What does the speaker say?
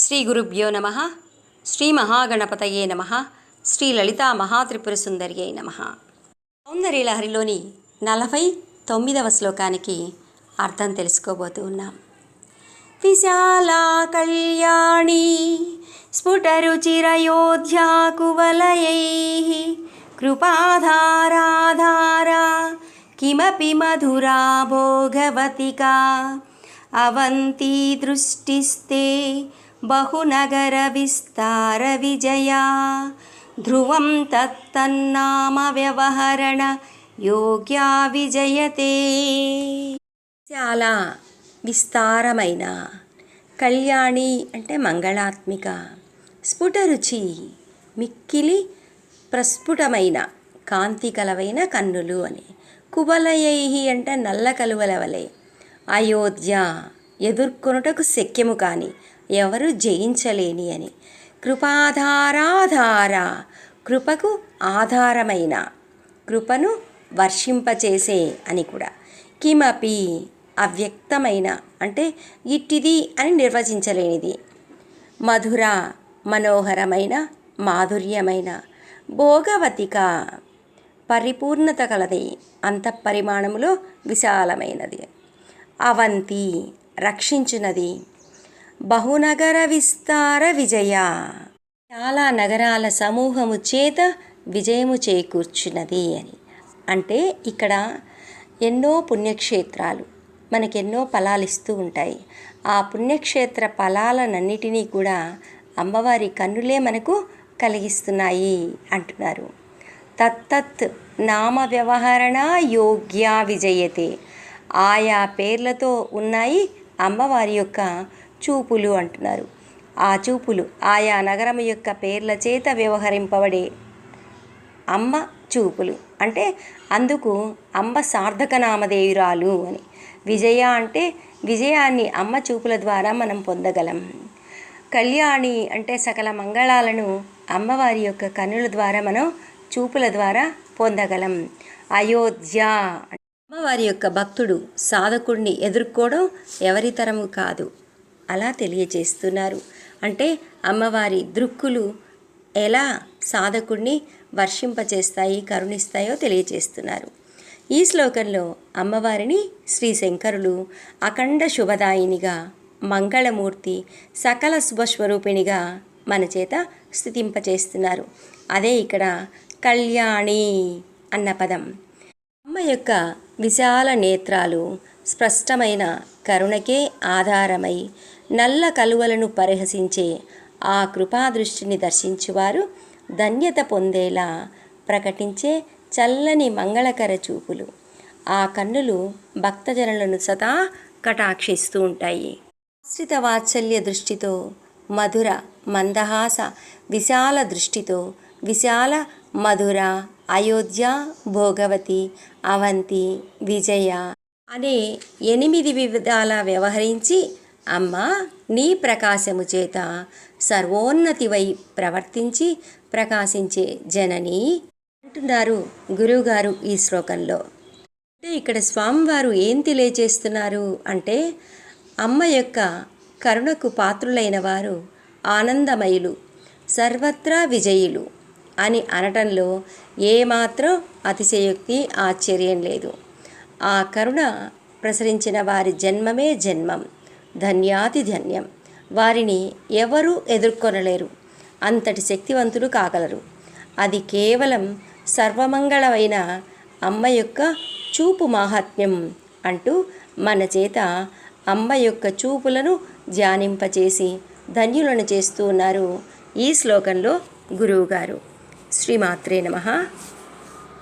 శ్రీ గురుభ్యో నమ శ్రీ మహాగణపతయే నమ శ్రీ లలితా మహాత్రిపుర సుందరియే నమ. సౌందర్యలహరిలోని నలభై తొమ్మిదవ శ్లోకానికి అర్థం తెలుసుకోబోతూ ఉన్నాం. విశాల కళ్యాణి స్ఫుటరుచిరయోధ్యాకువలయై కృపాధారాధారా కిమపి మధురా భోగవతికా అవంతి దృష్టిస్తే బహునగర విస్తార విజయా ధ్రువం తత్తన్నామ వ్యవహరణ యోగ్యా విజయతే చాలా విస్తారమైన కళ్యాణి అంటే మంగళాత్మిక స్ఫుటరుచి మిక్కిలి ప్రస్ఫుటమైన కాంతి కలవైన కన్నులు అని. కువలయై అంటే నల్ల కలువల వలె. అయోధ్య ఎదుర్కొనుటకు శక్యము కాని ఎవరు జయించలేని అని. కృపాధారాధార కృపకు ఆధారమైన కృపను వర్షింపచేసే అని కూడా. కిమపి అవ్యక్తమైన అంటే ఇట్టిది అని నిర్వచించలేనిది. మధుర మనోహరమైన మాధుర్యమైన భోగవతిక పరిపూర్ణత కలది అంతఃపరిమాణములో విశాలమైనది. అవంతి రక్షించినది. బహునగర విస్తార విజయ. చాలా నగరాల సమూహము చేత విజయము చేకూర్చున్నది అని. అంటే ఇక్కడ ఎన్నో పుణ్యక్షేత్రాలు మనకెన్నో ఫలాలు ఇస్తూ ఉంటాయి. ఆ పుణ్యక్షేత్ర ఫలాలనన్నిటినీ కూడా అమ్మవారి కన్నులే మనకు కలిగిస్తున్నాయి అంటున్నారు. తత్తత్ నామ వ్యవహరణ యోగ్య విజయతే. ఆయా పేర్లతో ఉన్నాయి అమ్మవారి యొక్క చూపులు అంటున్నారు. ఆ చూపులు ఆయా నగరం యొక్క పేర్ల చేత వ్యవహరింపబడే అమ్మ చూపులు. అంటే అందుకు అమ్మ సార్థక నామధేయురాలు అని. విజయ అంటే విజయాన్ని అమ్మ చూపుల ద్వారా మనం పొందగలం. కళ్యాణి అంటే సకల మంగళాలను అమ్మవారి యొక్క కన్నుల ద్వారా మనం చూపుల ద్వారా పొందగలం. అయోధ్య అమ్మవారి యొక్క భక్తుడు సాధకుడిని ఎదుర్కోవడం ఎవరి తరము కాదు. అలా తెలియజేస్తున్నారు. అంటే అమ్మవారి దృక్కులు ఎలా సాధకుడిని వర్షింపచేస్తాయి కరుణిస్తాయో తెలియజేస్తున్నారు. ఈ శ్లోకంలో అమ్మవారిని శ్రీ శంకరులు అఖండ శుభదాయినిగా మంగళమూర్తి సకల శుభస్వరూపిణిగా మన చేత స్థుతింపచేస్తున్నారు అదే ఇక్కడ కళ్యాణి అన్న పదం. అమ్మ యొక్క విశాల నేత్రాలు స్పష్టమైన కరుణకే ఆధారమై నల్ల కలువలను పరిహసించే ఆ కృపాదృష్టిని దర్శించువారు ధన్యత పొందేలా ప్రకటించే చల్లని మంగళకర చూపులు. ఆ కన్నులు భక్తజనులను సదా కటాక్షిస్తూ ఉంటాయి. ఆశ్రిత వాత్సల్య దృష్టితో మధుర మందహాస విశాల దృష్టితో విశాల మధుర అయోధ్య భోగవతి అవంతి విజయ అనే ఎనిమిది వివిధాల వ్యవహరించి అమ్మ నీ ప్రకాశము చేత సర్వోన్నతివై ప్రవర్తించి ప్రకాశించే జనని అంటున్నారు గురువుగారు ఈ శ్లోకంలో. అంటే ఇక్కడ స్వామివారు ఏం తెలియజేస్తున్నారు అంటే అమ్మ యొక్క కరుణకు పాత్రులైన వారు ఆనందమయులు సర్వత్రా విజయులు. అని అనటంలో ఏమాత్రం అతిశయోక్తి ఆశ్చర్యం లేదు. ఆ కరుణ ప్రసరించిన వారి జన్మమే జన్మం ధన్యాతి ధన్యం. వారిని ఎవరూ ఎదుర్కొనలేరు అంతటి శక్తివంతులు కాగలరు. అది కేవలం సర్వమంగళమైన అమ్మ యొక్క చూపు మాహాత్మ్యం అంటూ మన చేత అమ్మ యొక్క చూపులను ధ్యానింపచేసి ధన్యులను చేస్తూ ఉన్నారు ఈ శ్లోకంలో గురువుగారు. శ్రీమాత్రే నమ.